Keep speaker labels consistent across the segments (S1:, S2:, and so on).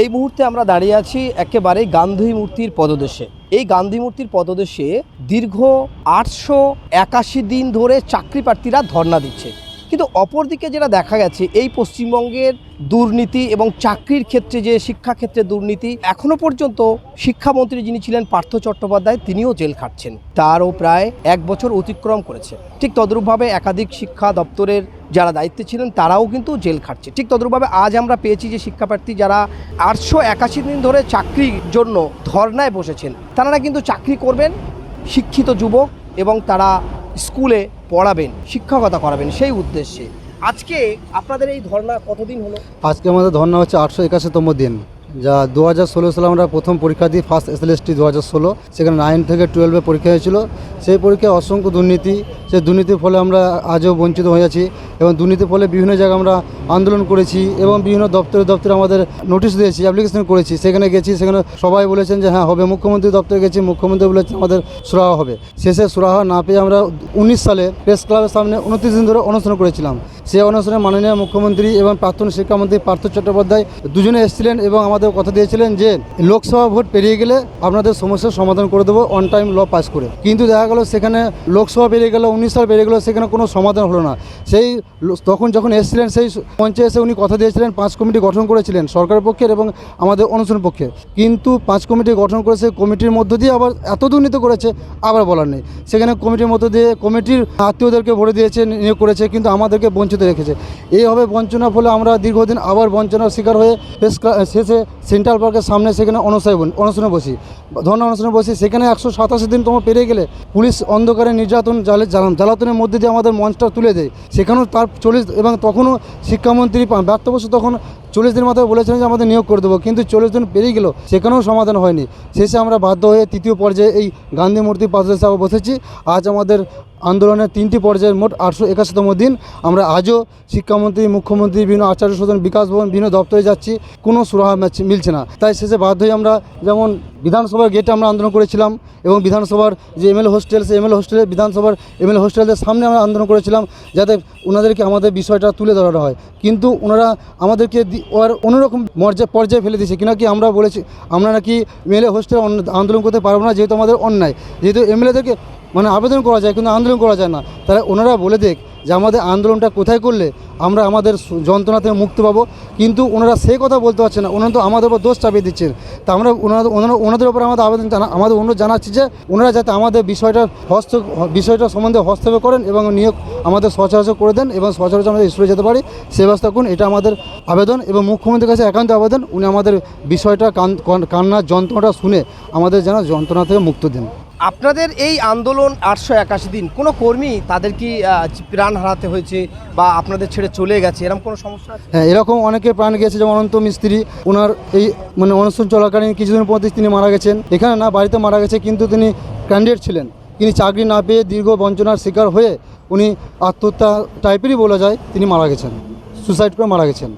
S1: এই মুহূর্তে আমরা দাঁড়িয়ে আছি একেবারে গান্ধী মূর্তির পদদেশে। এই গান্ধী মূর্তির পদদেশে দীর্ঘ আটশো একাশি দিন ধরে চাকরি প্রার্থীরা ধর্ণা দিচ্ছে। কিন্তু অপরদিকে যেটা দেখা গেছে, এই পশ্চিমবঙ্গের দুর্নীতি এবং চাকরির ক্ষেত্রে যে শিক্ষাক্ষেত্রে দুর্নীতি, এখনও পর্যন্ত শিক্ষামন্ত্রী যিনি ছিলেন পার্থ চট্টোপাধ্যায়, তিনিও জেল খাটছেন। তারও প্রায় এক বছর অতিক্রম করেছে। ঠিক তদ্রূপভাবে একাধিক শিক্ষা দপ্তরের যারা দায়িত্বে ছিলেন, তারাও কিন্তু জেল খাটছে। ঠিক তদ্রূপভাবে আজ আমরা পেয়েছি যে শিক্ষাপ্রার্থী যারা আটশো একাশি দিন ধরে চাকরির জন্য ধর্নায় বসেছেন, তারা কিন্তু চাকরি করবেন, শিক্ষিত যুবক এবং তারা স্কুলে পড়াবেন, শিক্ষকতা করাবেন সেই উদ্দেশ্যে। আজকে আপনাদের এই ধর্ণা কতদিন হলো?
S2: আজকে আমাদের ধর্ণা হচ্ছে আটশো একাশিতম দিন। যা দু হাজার ষোলো সালে আমরা প্রথম পরীক্ষা দিই first S L S T দু হাজার ষোলো। সেখানে নাইন থেকে টুয়েলভে পরীক্ষা হয়েছিল। সেই পরীক্ষায় অসংখ্য দুর্নীতি, সেই দুর্নীতির ফলে আমরা আজও বঞ্চিত হয়ে আছি এবং দুর্নীতির ফলে বিভিন্ন জায়গায় আমরা আন্দোলন করেছি এবং বিভিন্ন দপ্তরে দপ্তরে আমাদের নোটিশ দিয়েছি অ্যাপ্লিকেশন করেছি। সেখানে গেছি, সেখানে সবাই বলেছেন যে হ্যাঁ হবে। মুখ্যমন্ত্রী দপ্তরে গেছি, মুখ্যমন্ত্রী বলেছেন আমাদের সুরাহা হবে। শেষে সুরাহা না পেয়ে আমরা উনিশ সালে প্রেস ক্লাবের সামনে উনত্রিশ দিন ধরে অনুষ্ঠান করেছিলাম। সেই অনুষ্ঠানে মাননীয় মুখ্যমন্ত্রী এবং প্রাক্তন শিক্ষামন্ত্রী পার্থ চট্টোপাধ্যায় দুজনে এসেছিলেন এবং আমাদের কথা দিয়েছিলেন যে লোকসভা ভোট পেরিয়ে গেলে আপনাদের সমস্যার সমাধান করে দেবো অন টাইম ল পাস করে। কিন্তু দেখা গেল সেখানে লোকসভা পেরিয়ে গেল, উনিশ সাল পেরিয়ে গেল, সেখানে কোনো সমাধান হলো না। সেই তখন যখন এসেছিলেন, সেই মঞ্চে এসে উনি কথা দিয়েছিলেন, পাঁচ কমিটি গঠন করেছিলেন, সরকারের পক্ষের এবং আমাদের অনুশীলন পক্ষে কিন্তু পাঁচ কমিটি গঠন করেছে, কমিটির মধ্য দিয়ে আবার এত দুর্নীতি করেছে, আবার বলার নেই। সেখানে কমিটির মধ্য দিয়ে কমিটির আত্মীয়দেরকে ভরে দিয়েছে, নিয়োগ করেছে, কিন্তু আমাদেরকে বঞ্চিত রেখেছে। এইভাবে বঞ্চনার ফলে আমরা দীর্ঘদিন আবার বঞ্চনার শিকার হয়ে শেষে সেন্ট্রাল পার্কের সামনে সেখানে অনশায় বন- অনশনে বসি। ধর্ণা অনশনে বসি সেখানে একশো সাতাশি দিন তোমার পেরিয়ে গেলে পুলিশ অন্ধকারে নির্যাতন জালে জ্বালান জ্বালাতনের মধ্যে দিয়ে আমাদের মঞ্চটা তুলে দেয়। সেখানেও তার চল্লিশ এবং তখনও শিক্ষামন্ত্রী ব্যর্থবশ তখন চল্লিশ দিন মাথায় বলেছিলেন যে আমাদের নিয়োগ করে দেবো। কিন্তু চল্লিশ দিন পেরিয়ে গেল সেখানেও সমাধান হয়নি। শেষে আমরা বাধ্য হয়ে তৃতীয় পর্যায়ে এই গান্ধী মূর্তি পাশে বসেছি। আজ আমাদের আন্দোলনের তিনটি পর্যায়ের মোট আটশো একাশিতম দিন। আমরা আজও শিক্ষামন্ত্রী, মুখ্যমন্ত্রী, বিভিন্ন আচার্য সদন, বিকাশ ভবন, বিভিন্ন দপ্তরে যাচ্ছি। কোনো সুরাহা মিলছে না। তাই শেষে বাধ্য হয়ে আমরা যেমন বিধানসভার গেটে আমরা আন্দোলন করেছিলাম এবং বিধানসভার যে এমএলএ হোস্টেল সেই এমএলএ হোস্টেলে বিধানসভার এমএলএ হোস্টেলের সামনে আমরা আন্দোলন করেছিলাম যাতে ওনাদেরকে আমাদের বিষয়টা তুলে ধরানো হয়। কিন্তু ওনারা আমাদেরকে ওর অন্যরকম মর্যাদা, পর্যায়ে ফেলে দিয়েছে। কিনা কি আমরা বলেছি, আমরা নাকি এমএলএ হোস্টেলে আন্দোলন করতে পারব না যেহেতু আমাদের অন্যায়। যেহেতু এমএলএদেরকে মানে আবেদন করা যায়, কিন্তু আন্দোলন করা যায় না। তাহলে ওনারা বলে দেখ যে আমাদের আন্দোলনটা কোথায় করলে আমরা আমাদের যন্ত্রণা থেকে মুক্তি পাবো। কিন্তু ওনারা সেই কথা বলতে পারছে না। ওনারা তো আমাদের উপর দোষ চাপিয়ে দিচ্ছেন তা আমরা ওনাদের ওনারা, ওনাদের উপর আমাদের আবেদন জানা, আমাদের অনুরোধ জানাচ্ছি যে ওনারা যাতে আমাদের বিষয়টা হস্ত, বিষয়টা সম্বন্ধে হস্তক্ষেপ করেন এবং নিয়োগ আমাদের সচরাচর করে দেন এবং সচরাচর আমাদের স্কুলে যেতে পারি, সে ব্যবস্থা করুন। এটা আমাদের আবেদন এবং মুখ্যমন্ত্রীর কাছে একান্ত আবেদন। উনি আমাদের বিষয়টা কান, কান- কান্নার যন্ত্রণাটা শুনে আমাদের যেন যন্ত্রণা থেকে মুক্ত দেন।
S1: আপনাদের এই আন্দোলন আটশো একাশি দিন, কোনো কর্মী তাদের কি প্রাণ হারাতে হয়েছে বা আপনাদের ছেড়ে চলে গেছে? এরকম কোনো সমস্যা
S2: হ্যাঁ এরকম অনেকে প্রাণ গেছে যেমন অনন্ত মিস্ত্রি ওনার এই মানে অনুষ্ঠান চলাকালীন কিছুদিন পর তিনি মারা গেছেন। এখানে না, বাড়িতে মারা গেছে, কিন্তু তিনি ক্যান্ডিডেট ছিলেন। তিনি চাকরি না পেয়ে দীর্ঘ বঞ্চনার শিকার হয়ে উনি আত্মহত্যা টাইপেরই বলা যায়, তিনি মারা গেছেন সুসাইড করে মারা গেছেন।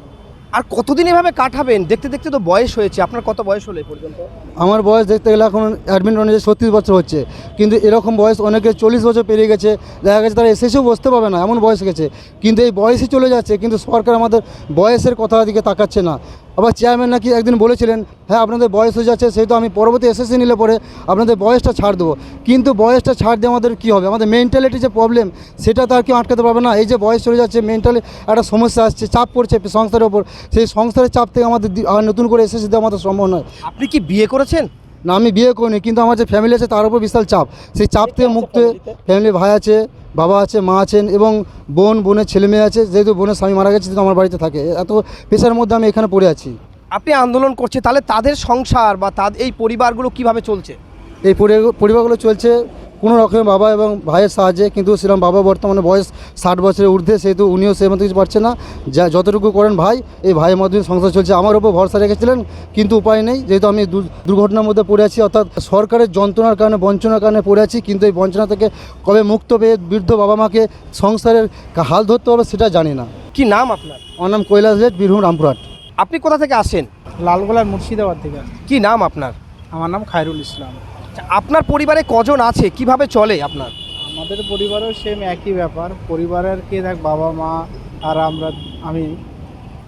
S1: আর কতদিন এভাবে কাটাবেন? দেখতে দেখতে তো বয়স হয়েছে। আপনার কত বয়স হলো পর্যন্ত?
S2: আমার বয়স দেখতে গেলে এখন অ্যাডমিট অনুযায়ী ছত্রিশ বছর হচ্ছে। কিন্তু এরকম বয়স অনেকে চল্লিশ বছর পেরিয়ে গেছে। দেখা গেছে তারা এসেছেও বসতে পারবে না, এমন বয়স গেছে। কিন্তু এই বয়সই চলে যাচ্ছে, কিন্তু সরকার আমাদের বয়সের কথার দিকে তাকাচ্ছে না। আবার চেয়ারম্যান নাকি একদিন বলেছিলেন হ্যাঁ আপনাদের বয়স হয়ে যাচ্ছে, সেহেতু আমি পরবর্তী এসএসসি নিলে পরে আপনাদের বয়সটা ছাড় দেবো। কিন্তু বয়সটা ছাড় দিয়ে আমাদের কী হবে? আমাদের মেন্টালিটি যে প্রবলেম সেটা তো আর কেউ আটকাতে পারবে না। এই যে বয়স চলে যাচ্ছে মেন্টালি একটা সমস্যা আসছে, চাপ পড়ছে সংস্থার ওপর। সেই সংস্থার চাপ থেকে আমাদের নতুন করে এসএসসি দেওয়া আমাদের সম্ভব নয়।
S1: আপনি কি বিয়ে করেছেন?
S2: না আমি বিয়ে করিনি কিন্তু আমার যে ফ্যামিলি আছে তার উপর বিশাল চাপ। সেই চাপ থেকে মুক্ত ফ্যামিলি ভাই আছে বাবা আছে মা আছেন এবং বোন বোনের ছেলে মেয়ে আছে যেহেতু বোনের স্বামী মারা গেছে আমার বাড়িতে থাকে। এত পেশার মধ্যে আমি এখানে পড়ে আছি।
S1: আপনি আন্দোলন করছে তাহলে তাদের সংসার বা তাদের এই পরিবারগুলো কীভাবে চলছে?
S2: এই পরি- পরিবারগুলো চলছে কোনো রকমের বাবা এবং ভাইয়ের সাহায্যে কিন্তু সেরকম বাবা বর্তমানে বয়স ষাট বছরের ঊর্ধ্বে সেহেতু উনিও সেই মতো কিছু পারছে না। যা যতটুকু করেন ভাই এই ভাইয়ের মাধ্যমে সংসার চলছে। আমার ওপর ভরসা রেখেছিলেন কিন্তু উপায় নেই। যেহেতু আমি দু- দুর্ঘটনার মধ্যে পড়ে আছি অর্থাৎ সরকারের যন্ত্রণার কারণে বঞ্চনার কারণে পড়ে আছি কিন্তু এই বঞ্চনা থেকে কবে মুক্ত পেয়ে বৃদ্ধ বাবা মাকে সংসারের হাল ধরতে হবে সেটা জানি না।
S1: কি নাম আপনার?
S2: আমার নাম কৈলাস লেট বীরভূম রামপুরহাট।
S1: আপনি কোথা থেকে আসেন?
S3: লালগোলার মুর্শিদাবাদ থেকে।
S1: কি নাম আপনার?
S3: আমার নাম খায়রুল ইসলাম।
S1: আপনার পরিবারে কজন আছে? কীভাবে চলে আপনার?
S3: আমাদের পরিবারও সেম একই ব্যাপার। পরিবারের কে দেখ বাবা মা আর আমরা আমি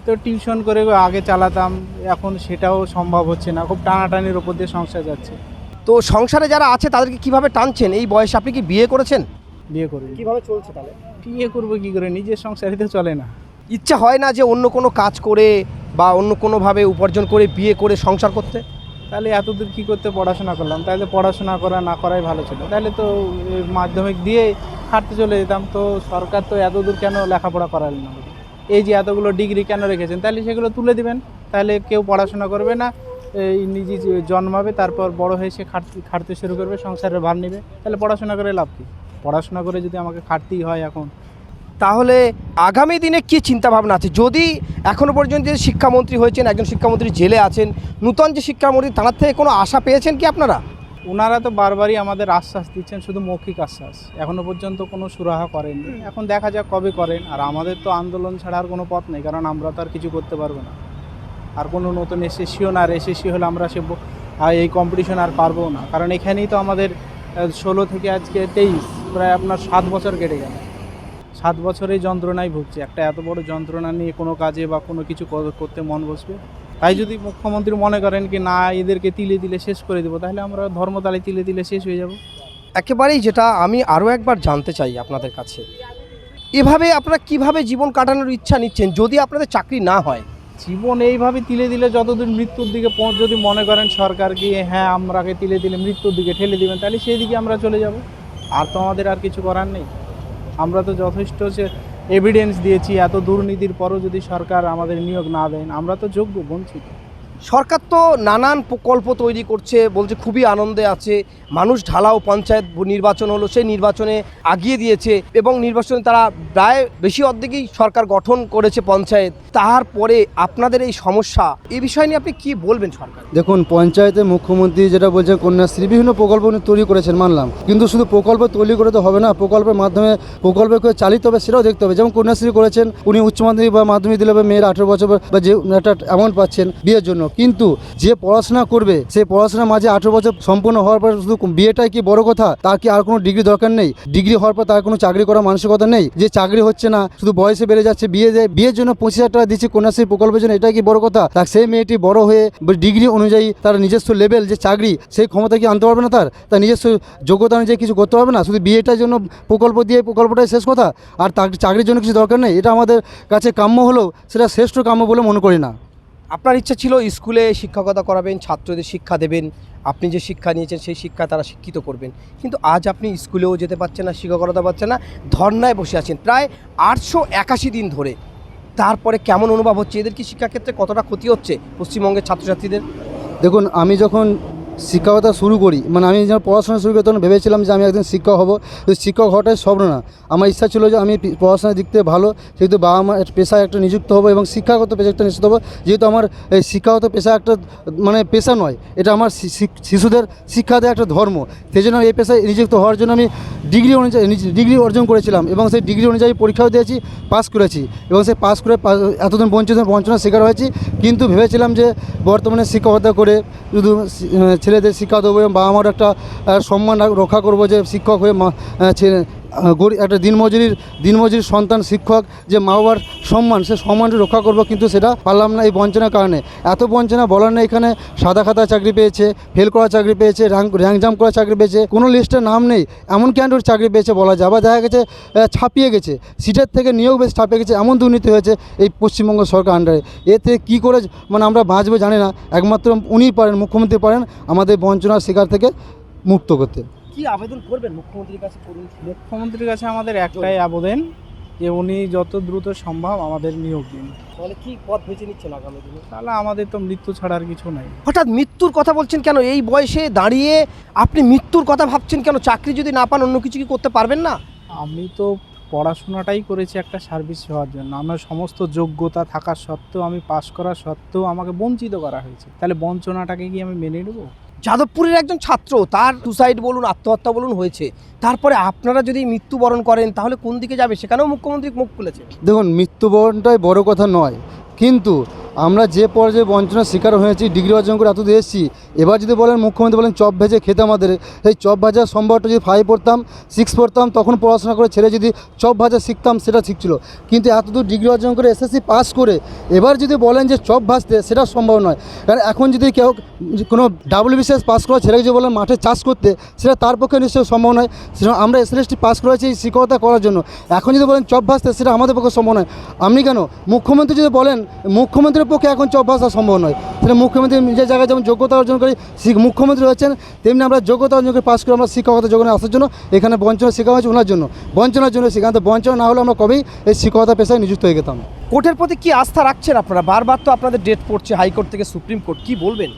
S3: তো টিউশন করে আগে চালাতাম। এখন সেটাও সম্ভব হচ্ছে না। খুব টানাটানির ওপর দিয়ে সংসার যাচ্ছে।
S1: তো সংসারে যারা আছে তাদেরকে কীভাবে টানছেন? এই বয়সে আপনি কি বিয়ে করেছেন?
S3: বিয়ে করবি
S1: কীভাবে চলছে তাহলে?
S3: বিয়ে করব কি করে? নিজের সংসারই তো চলে না।
S1: ইচ্ছা হয় না যে অন্য কোনো কাজ করে বা অন্য কোনোভাবে উপার্জন করে বিয়ে করে সংসার করতে?
S3: তাহলে এতদূর কী করতে পড়াশোনা করলাম? তাহলে পড়াশোনা করা না করাই ভালো ছিল। তাহলে তো মাধ্যমিক দিয়ে খাটতে চলে যেতাম। তো সরকার তো এতদূর কেন লেখাপড়া করালেন না? এই যে এতগুলো ডিগ্রি কেন রেখেছেন? তাহলে সেগুলো তুলে দিবেন। তাহলে কেউ পড়াশোনা করবে না। এই নিজে জন্মাবে, তারপর বড় হয়ে সে খাটতে খাটতে শুরু করবে, সংসারের ভার নেবে। তাহলে পড়াশোনা করে লাভ কী? পড়াশোনা করে যদি আমাকে খাটতেই হয় এখন
S1: তাহলে আগামী দিনে কি চিন্তা ভাবনা আছে? যদি এখনও পর্যন্ত যে শিক্ষামন্ত্রী হয়েছেন, একজন শিক্ষামন্ত্রী জেলে আছেন, নূতন যে শিক্ষামন্ত্রী, তার থেকে কোনো আশা পেয়েছেন কি আপনারা?
S3: ওনারা তো বারবারই আমাদের আশ্বাস দিচ্ছেন, শুধু মৌখিক আশ্বাস। এখনও পর্যন্ত কোনো সুরাহা করেননি। এখন দেখা যাক কবে করেন। আর আমাদের তো আন্দোলন ছাড়া আর কোনো পথ নেই, কারণ আমরা তো আর কিছু করতে পারব না। আর কোনো নতুন এসএসসিও না, আর এসএসসি হলে আমরা সে এই কম্পিটিশন আর পারব না। কারণ এখানেই তো আমাদের ষোলো থেকে আজকে তেইশ, প্রায় আপনার সাত বছর কেটে গেল। সাত বছরেই যন্ত্রণায় ভুগছি। একটা এত বড় যন্ত্রণা নিয়ে কোনো কাজে বা কোনো কিছু করতে মন বসবে? তাই যদি মুখ্যমন্ত্রী মনে করেন কি না এদেরকে তিলে তিলে শেষ করে দেবো তাহলে আমরা ধর্মতালে তিলে তিলে শেষ হয়ে যাব।
S1: একেবারেই যেটা আমি আরও একবার জানতে চাই আপনাদের কাছে। এভাবে আপনারা কীভাবে জীবন কাটানোর ইচ্ছা নিচ্ছেন যদি আপনাদের চাকরি না হয়?
S3: জীবন এইভাবে তিলে দিলে যতদিন মৃত্যুর দিকে পৌঁছ যদি মনে করেন সরকার গিয়ে হ্যাঁ আমরাকে তিলে তিলে মৃত্যুর দিকে ঠেলে দিবেন তাহলে সেই দিকে আমরা চলে যাব। আর তো আমাদের আর কিছু করার নেই। আমরা তো যথেষ্ট যে এভিডেন্স দিয়েছি, এত দুর্নীতির পরও যদি সরকার আমাদের নিয়োগ না দেন, আমরা তো যোগ্য, বঞ্চিত।
S1: সরকার তো নানান প্রকল্প তৈরি করছে, বলছে খুবই আনন্দে আছে। মানুষ ঢালাও পঞ্চায়েত নির্বাচন হলো, সেই নির্বাচনে আগিয়ে দিয়েছে এবং নির্বাচনে তারা প্রায় বেশি অর্ধেকই সরকার গঠন করেছে পঞ্চায়েত। তারপরে আপনাদের এই সমস্যা এই বিষয় নিয়ে আপনি কি বলবেন সরকার?
S2: দেখুন, পঞ্চায়েতে মুখ্যমন্ত্রী যেটা বলছেন কন্যাশ্রী বিভিন্ন প্রকল্প উনি তৈরি করেছেন, মানলাম। কিন্তু শুধু প্রকল্প তৈরি করে তো হবে না, প্রকল্পের মাধ্যমে প্রকল্পকে চালিত হবে সেটাও দেখতে হবে। যেমন কন্যাশ্রী করেছেন, উনি উচ্চ মাধ্যমিক বা মাধ্যমিক দিলে মেয়ের আঠেরো বছর বা যে একটা অ্যামাউন্ট পাচ্ছেন, বিয়ের জন্য। কিন্তু যে পড়াশোনা করবে সেই পড়াশোনার মাঝে আঠেরো বছর সম্পূর্ণ হওয়ার পর শুধু বিয়েটাই কি বড় কথা? তার কি আর কোনো ডিগ্রি দরকার নেই? ডিগ্রি হওয়ার পর তার কোনো চাকরি করার মানসিকতা নেই? যে চাকরি হচ্ছে না, শুধু বয়সে বেড়ে যাচ্ছে, বিয়ে দেয়, বিয়ের জন্য পঁচিশ হাজার টাকা দিচ্ছে কন্যাশ্রী প্রকল্পের জন্য, এটাই কি বড় কথা? তার সেই মেয়েটি বড় হয়ে ডিগ্রি অনুযায়ী তার নিজস্ব লেভেল যে চাকরি, সেই ক্ষমতা কি আনতে পারবে না তার? তার নিজস্ব যোগ্যতা অনুযায়ী কিছু করতে পারবে না? শুধু বিয়েটার জন্য প্রকল্প দিয়ে প্রকল্পটাই শেষ কথা? আর তার চাকরির জন্য কিছু দরকার নেই? এটা আমাদের কাছে কাম্য হলেও সেটা শ্রেষ্ঠ কাম্য বলে মনে করি না।
S1: আপনার ইচ্ছা ছিল স্কুলে শিক্ষকতা করাবেন, ছাত্রদের শিক্ষা দেবেন, আপনি যে শিক্ষা নিয়েছেন সেই শিক্ষা তারা শিক্ষিত করবেন। কিন্তু আজ আপনি স্কুলেও যেতে পারছেন না, শিক্ষকতা পাচ্ছেন না, ধর্নায় বসে আছেন। প্রায় আটশো একাশি দিন ধরে। তারপরে কেমন অনুভব হচ্ছে? এদের কি শিক্ষাক্ষেত্রে কতটা ক্ষতি হচ্ছে পশ্চিমবঙ্গের ছাত্রছাত্রীদের?
S2: দেখুন, আমি যখন শিক্ষকতা শুরু করি। মানে আমি যখন পড়াশোনা শুরু করি, তখন ভেবেছিলাম যে আমি একদিন শিক্ষক হব। শিক্ষক হওয়াটাই স্বপ্ন না। আমার ইচ্ছা ছিল যে আমি পড়াশোনার দিক থেকে ভালো সেহেতু বাবা মা পেশায় একটা নিযুক্ত হব এবং শিক্ষাগত পেশা একটা নিযুক্ত হব। যেহেতু আমার এই শিক্ষাগত পেশা একটা মানে পেশা নয়, এটা আমার শিশুদের শিক্ষা দেওয়া একটা ধর্ম। সেই জন্য এই পেশায় নিযুক্ত হওয়ার জন্য আমি ডিগ্রি অনুযায়ী ডিগ্রি অর্জন করেছিলাম এবং সেই ডিগ্রি অনুযায়ী পরীক্ষাও দিয়েছি, পাস করেছি এবং সেই পাস করে এতদিন বঞ্চিত বঞ্চনার শিকার হয়েছি। কিন্তু ভেবেছিলাম যে বর্তমানে শিক্ষকতা করে শুধু ছেলেদের শিক্ষা দেবো এবং বাবা মার একটা সম্মান রক্ষা করব যে শিক্ষক হয়ে মা আহ, ছেলে আহ, গরি একটা দিনমজুরির দিনমজুরির সন্তান শিক্ষক যে মা বাবার সম্মান সে সম্মানটা রক্ষা করব কিন্তু সেটা পারলাম না এই বঞ্চনার কারণে। এত বঞ্চনা বলার না এখানে সাদা খাতা চাকরি পেয়েছে ফেল করা চাকরি পেয়েছে র্যাঙ্ক র্যাঙ্ক জাম্প করা চাকরি পেয়েছে কোনো লিস্টে নাম নেই এমন ক্যান্ডিডেট চাকরি পেয়েছে বলা যায়। আবার দেখা গেছে ছাপিয়ে গেছে সিটের থেকে নিয়োগ বেশ ছাপিয়ে গেছে এমন দুর্নীতি হয়েছে এই পশ্চিমবঙ্গ সরকার আন্ডারে এতে কি করে মানে আমরা বাঁচবো জানি না একমাত্র উনিই পারেন মুখ্যমন্ত্রী পারেন আমাদের বঞ্চনার শিকার থেকে মুক্ত করতে।
S1: কি আবেদন করবেন মুখ্যমন্ত্রীর কাছে? করুন।
S3: মুখ্যমন্ত্রীর কাছে আমাদের একটাই আবেদন যে উনি যত দ্রুত সম্ভব আমাদের নিয়োগ দিন।
S1: তাহলে কি পথ বেছে নিচ্ছেন আগামী দিনে?
S3: তাহলে আমাদের তো মৃত্যু ছাড়া আর কিছু নাই।
S1: হঠাৎ মৃত্যুর কথা বলছেন কেন? এই বয়সে দাঁড়িয়ে আপনি মৃত্যুর কথা ভাবছেন কেন? চাকরি যদি না পান অন্য কিছু কি করতে পারবেন না?
S3: আমি তো পড়াশোনাটাই করেছি একটা সার্ভিস হওয়ার জন্য। আমার সমস্ত যোগ্যতা থাকা সত্ত্বেও আমি পাশ করা সত্ত্বেও আমাকে বঞ্চিত করা হয়েছে। তাহলে বঞ্চনাটাকে কি আমি মেনে নেব?
S1: যাদবপুরের একজন ছাত্র, তার সুসাইড বলুন, আত্মহত্যা বলুন হয়েছে। তারপরে আপনারা যদি মৃত্যুবরণ করেন, তাহলে কোন দিকে যাবে? সেখানেও মুখ্যমন্ত্রী মুখ খুলেছে।
S2: দেখুন, মৃত্যুবরণটাই বড় কথা নয়। কিন্তু আমরা যে পর্যায়ে বঞ্চনার শিকার হয়েছি, ডিগ্রি অর্জন করে এতদূর এসেছি। এবার যদি বলেন, মুখ্যমন্ত্রী বলেন, চপ ভেজে খেতে আমাদের। সেই চপ ভাজার সম্ভবটা যদি ফাইভ পড়তাম সিক্স পড়তাম, তখন পড়াশোনা করে ছেড়ে যদি চপ ভাজা শিখতাম, সেটা ঠিক ছিল। কিন্তু এতদূর ডিগ্রি অর্জন করে এসএসসি পাস করে এবার যদি বলেন যে চপ ভাজতে, সেটা সম্ভব নয়। কারণ এখন যদি কেউ কোনো ডাব্লিউবিসিএস পাস করা ছেলে যদি বলেন মাঠে চাষ করতে, সেটা তার পক্ষে নিশ্চয়ই সম্ভব নয়। আমরা এসএলএসটি পাস করেছি এই শিক্ষকতা করার জন্য। এখন যদি বলেন চপ ভাজতে, সেটা আমাদের পক্ষে সম্ভব নয়। আপনি কেন? মুখ্যমন্ত্রী যদি বলেন মুখ্যমন্ত্রীর পক্ষে এখন ভাজা সম্ভব নয়। সেটা মুখ্যমন্ত্রী নিজের জায়গায় যেমন যোগ্যতা অর্জন করে মুখ্যমন্ত্রী হচ্ছেন তেমনি আমরা যোগ্যতা অর্জন করে পাস করে আমরা শিক্ষকতা যোগ্য আসার জন্য এখানে বঞ্চনা শেখা হয়েছে ওনার জন্য। বঞ্চনার জন্য শিক্ষা বঞ্চনা না হলে আমরা কবেই এই শিক্ষকতা পেশায় নিযুক্ত হয়ে যেতাম।
S1: কোর্টের প্রতি কি আস্থা রাখছেন আপনারা? বারবার তো আপনাদের ডেট পড়ছে, হাইকোর্ট থেকে সুপ্রিম কোর্ট, কি বলবেন?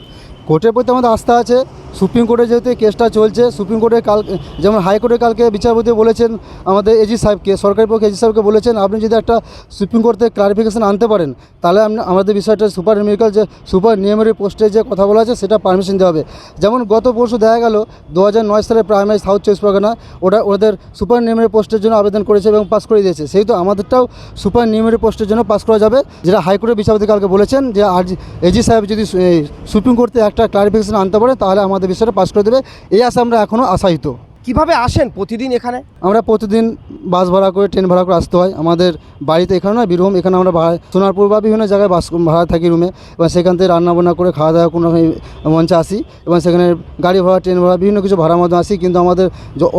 S2: কোর্টের প্রতি আমাদের আস্থা আছে। সুপ্রিম কোর্টে যেহেতু কেসটা চলছে, সুপ্রিম কোর্টে কাল, যেমন হাইকোর্টে কালকে বিচারপতি বলেছেন, আমাদের এজি সাহেবকে সরকারি পক্ষে এজি সাহেবকে বলেছেন, আপনি যদি একটা সুপ্রিম কোর্ট থেকে ক্লারিফিকেশন আনতে পারেন, তাহলে আমাদের বিষয়টা সুপার নিউমেরিক্যাল যে, সুপার নিউমেরি পোস্টে যে কথা বলা আছে, সেটা পারমিশন দেওয়া হবে। যেমন গত পরশু দেখা গেল, দু হাজার নয় সালে প্রাইমারি সাউথ চব্বিশ পরগনা ওটা ওদের সুপার নিউমেরি পোস্টের জন্য আবেদন করেছে এবং পাস করে দিয়েছে। সেই তো আমাদেরটাও সুপার নিউমেরি পোস্টের জন্য পাস করা যাবে, যেটা হাইকোর্টের বিচারপতি কালকে বলেছেন যে, আর এজি সাহেব যদি সুপ্রিম কোর্টে থেকে একটা ক্লারিফিকেশন আনতে পারে, তাহলে আমাদের বিষয়টা পাস করে দেবে। এই আশা আমরা এখনও আশায়িত
S1: কীভাবে আসেন প্রতিদিন এখানে?
S2: আমরা প্রতিদিন বাস ভাড়া করে, ট্রেন ভাড়া করে আসতে হয়। আমাদের বাড়িতে এখানে নয়, বীরভূম। এখানে আমরা ভাড়া, সোনারপুর বা বিভিন্ন জায়গায় বাস ভাড়া থাকি রুমে এবং সেখান থেকে রান্না বান্না করে খাওয়া দাওয়া কোনো মঞ্চে আসি। এবং সেখানে গাড়ি ভাড়া, ট্রেন ভাড়া, বিভিন্ন কিছু ভাড়ার মধ্যে আসি। কিন্তু আমাদের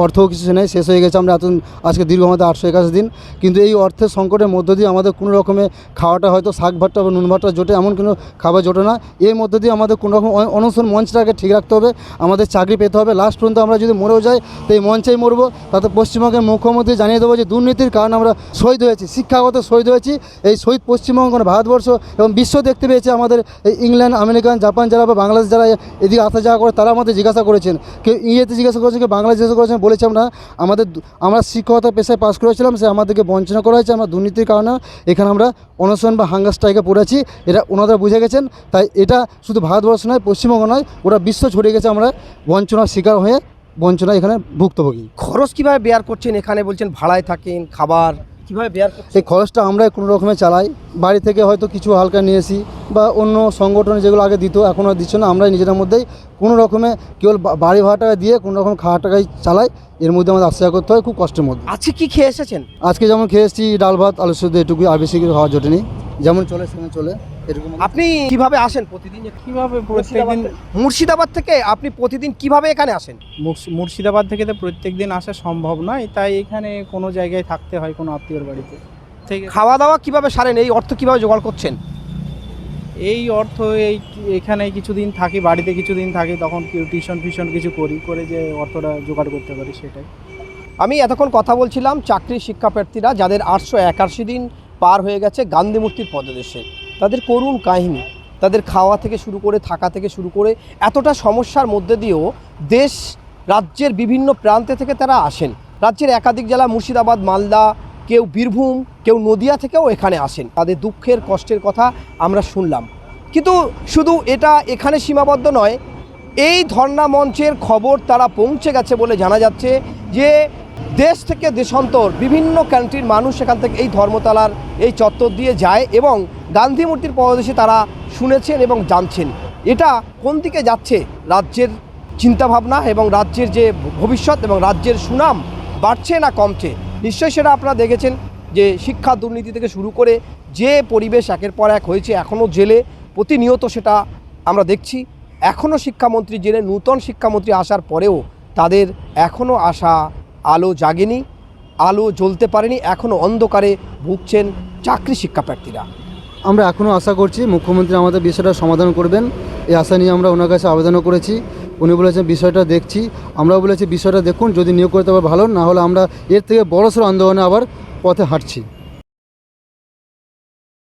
S2: অর্থও কিছু নেই, শেষ হয়ে গেছে আমরা এত আজকে দীর্ঘ আমাদের আটশো একাশি দিন। কিন্তু এই অর্থের সংকটের মধ্য দিয়ে আমাদের কোনো রকমে খাওয়াটা হয়তো শাক ভাতটা বা নুন ভাতটা জোটে, এমন কোনো খাবার জোটে না। এর মধ্য দিয়ে আমাদের কোনো রকম অনশন মঞ্চটাকে ঠিক রাখতে হবে। আমাদের চাকরি পেতে হবে। লাস্ট পর্যন্ত আমরা যদি মরেও যাই তো এই মঞ্চেই মরবো। তাতে পশ্চিমবঙ্গের মুখ্যমন্ত্রী জানিয়ে দেবো যে দুর্নীতির কারণে আমরা শহীদ হয়েছি শিক্ষাগত শহীদ হয়েছি। এই শহীদ পশ্চিমবঙ্গ নয়, ভারতবর্ষ এবং বিশ্ব দেখতে পেয়েছে আমাদের এই ইংল্যান্ড আমেরিকান জাপান যারা বা বাংলাদেশ যারা এদিকে আসা যাওয়া করে তারা আমাদের জিজ্ঞাসা করেছেন। কেউ ইংরেজিতে জিজ্ঞাসা করেছেন কেউ বাংলা জিজ্ঞাসা করেছেন বলেছে আমরা আমাদের আমরা শিক্ষকতা পেশায় পাস করেছিলাম সে আমাদেরকে বঞ্চনা করা হয়েছে আমরা দুর্নীতির কারণে। এখানে আমরা অনশন বা হাঙ্গার স্ট্রাইকে পড়েছি এটা ওনারা বুঝে গেছেন। তাই এটা শুধু ভারতবর্ষ নয় পশ্চিমবঙ্গ নয় ওরা বিশ্ব ছড়িয়ে গেছে আমরা বঞ্চনার শিকার হয়ে। বঞ্চনা এখানে ভুক্তভোগী।
S1: খরচ কীভাবে বেয়ার করছেন? এখানে বলছেন ভাড়ায় থাকেন খাবার কীভাবে বেয়ার করছেন?
S2: এই খরচটা আমরা কোনো রকমে চালাই। বাড়ি থেকে হয়তো কিছু হালকা নিয়ে আসি বা অন্য সংগঠন যেগুলো আগে দিত এখন আর দিচ্ছে না। আমরা নিজেদের মধ্যেই কোনো রকমে কেবল বাড়ি ভাড়া টাকা দিয়ে কোনো রকম খাওয়া টাকাই চালাই। এর মধ্যে আমাদের আশ্রয় করতে হয় খুব কষ্টের মধ্যে।
S1: আজকে কি খেয়ে এসেছেন?
S2: আজকে যেমন খেয়ে এসেছি ডাল ভাত আলু সেদ্ধ এটুকুই। আর বেশি কিছু খাওয়া জোটেনি। যেমন চলে সেখানে চলে এরকম
S1: আপনি কীভাবে আসেন প্রতিদিন?
S3: কীভাবে প্রত্যেকদিন
S1: মুর্শিদাবাদ থেকে আপনি প্রতিদিন কীভাবে এখানে আসেন?
S3: মুর্শি- মুর্শিদাবাদ থেকে তো প্রত্যেক দিন আসা সম্ভব নয় তাই এখানে কোনো জায়গায় থাকতে হয় কোনো আত্মীয়র বাড়িতে। থেকে
S1: খাওয়া দাওয়া কীভাবে সারেন? এই অর্থ কীভাবে জোগাড় করছেন?
S3: এই অর্থ এই এখানে কিছুদিন থাকি বাড়িতে কিছুদিন থাকি তখন টিউশন ফিউশন কিছু করি করে যে অর্থটা জোগাড় করতে পারি সেটাই।
S1: আমি এতক্ষণ কথা বলছিলাম চাকরি শিক্ষাপ্রার্থীরা যাদের আটশো একাশি দিন পার হয়ে গেছে গান্ধী মূর্তির পদদেশে। তাদের করুণ কাহিনী, তাদের খাওয়া থেকে শুরু করে, থাকা থেকে শুরু করে, এতটা সমস্যার মধ্যে দিয়েও দেশ, রাজ্যের বিভিন্ন প্রান্তে থেকে তারা আসেন। রাজ্যের একাধিক জেলা, মুর্শিদাবাদ, মালদা, কেউ বীরভূম, কেউ নদিয়া থেকেও এখানে আসেন। তাদের দুঃখের, কষ্টের কথা আমরা শুনলাম। কিন্তু শুধু এটা এখানে সীমাবদ্ধ নয়, এই ধর্ণা মঞ্চের খবর তারা পৌঁছে গেছে বলে জানা যাচ্ছে যে দেশ থেকে দেশান্তর বিভিন্ন কান্ট্রির মানুষ সেখান থেকে এই ধর্মতলার এই চত্বর দিয়ে যায় এবং গান্ধী মূর্তির পদদেশে তারা শুনেছেন এবং জানছেন। এটা কোন দিকে যাচ্ছে? রাজ্যের চিন্তাভাবনা এবং রাজ্যের যে ভবিষ্যৎ এবং রাজ্যের সুনাম বাড়ছে না কমছে? নিশ্চয়ই সেটা আপনারা দেখেছেন যে শিক্ষা দুর্নীতি থেকে শুরু করে যে পরিবেশ একের পর এক হয়েছে এখনও জেলে, প্রতিনিয়ত সেটা আমরা দেখছি। এখনও শিক্ষামন্ত্রী জেলে নূতন শিক্ষামন্ত্রী আসার পরেও তাদের এখনও আশা আলো জাগেনি, আলো জ্বলতে পারেনি এখনও অন্ধকারে ভুগছেন চাকরি শিক্ষাপ্রার্থীরা
S2: আমরা এখনও আশা করছি মুখ্যমন্ত্রী আমাদের বিষয়টা সমাধান করবেন। এই আশা নিয়ে আমরা ওনার কাছে আবেদনও করেছি। উনি বলেছেন বিষয়টা দেখছি। আমরাও বলেছি বিষয়টা দেখুন, যদি নিয়োগ করতে পারে ভালো, না হলে আমরা এর থেকে বড়সড় আন্দোলনে আবার পথে হাঁটছি।